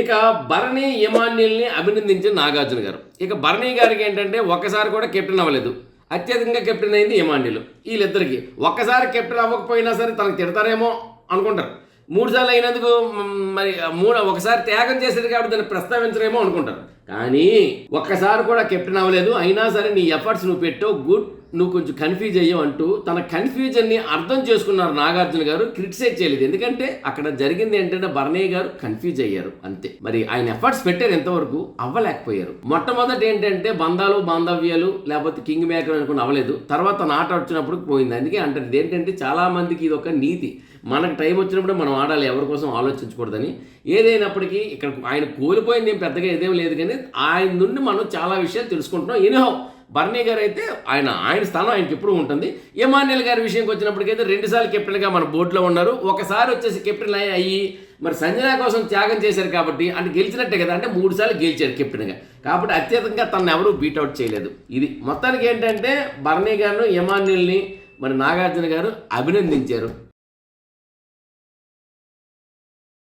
ఇక భరణి యమాన్యుల్ని అభినందించిన నాగార్జున గారు. ఇక భరణి గారికి ఏంటంటే ఒక్కసారి కూడా కెప్టెన్ అవ్వలేదు. అత్యధికంగా కెప్టెన్ అయింది యమాన్యులు వీళ్ళిద్దరికి ఒక్కసారి కెప్టెన్ అవ్వకపోయినా సరే తనకు తిడతారేమో అనుకుంటారు. మూడుసార్లు అయినందుకు మరి మూడు ఒకసారి త్యాగం చేసేది కాబట్టి దాన్ని ప్రస్తావించరేమో అనుకుంటారు. కానీ ఒక్కసారి కూడా కెప్టెన్ అవ్వలేదు. అయినా సరే నీ ఎఫర్ట్స్ నువ్వు పెట్టావు. గుడ్ నువ్వు కొంచెం కన్ఫ్యూజ్ అయ్యావు అంటూ తన కన్ఫ్యూజన్ని అర్థం చేసుకున్నారు నాగార్జున గారు క్రిటిసైజ్ చేయలేదు. ఎందుకంటే అక్కడ జరిగింది ఏంటంటే బర్నయ్య గారు కన్ఫ్యూజ్ అయ్యారు అంతే. మరి ఆయన ఎఫర్ట్స్ పెట్టారు ఎంతవరకు? అవ్వలేకపోయారు. మొట్టమొదటి ఏంటంటే బంధాలు బాంధవ్యాలు లేకపోతే కింగ్ మేకర్ అనుకుని అవ్వలేదు. తర్వాత నాట వచ్చినప్పుడు పోయింది. అందుకే అంటారు ఏంటంటే చాలా మందికి ఇది ఒక నీతి. మనకు టైం వచ్చినప్పుడు మనం ఆడాలి ఎవరి కోసం ఆలోచించకూడదని. ఏదైనప్పటికీ ఇక్కడ ఆయన కోల్పోయింది ఏం పెద్దగా ఏదేం లేదు కానీ ఆయన నుండి మనం చాలా విషయాలు తెలుసుకుంటున్నాం. ఎనిహో బర్నీ గారు అయితే ఆయన ఆయన స్థానం ఆయనకి ఎప్పుడు ఉంటుంది. ఎమాన్యుల్ గారి విషయంకి వచ్చినప్పటికైతే రెండుసార్లు కెప్టెన్గా మన బోర్డులో ఉన్నారు. ఒకసారి వచ్చేసి కెప్టెన్ అయ్యి మరి సంజన కోసం త్యాగం చేశారు కాబట్టి అంటే గెలిచినట్టే కదా అంటే మూడు సార్లు గెలిచారు కెప్టెన్గా. కాబట్టి అత్యధికంగా తను ఎవరూ బీటౌట్ చేయలేదు. ఇది మొత్తానికి ఏంటంటే బర్నీ గారు ఎమాన్యుల్ని మరి నాగార్జున గారు అభినందించారు.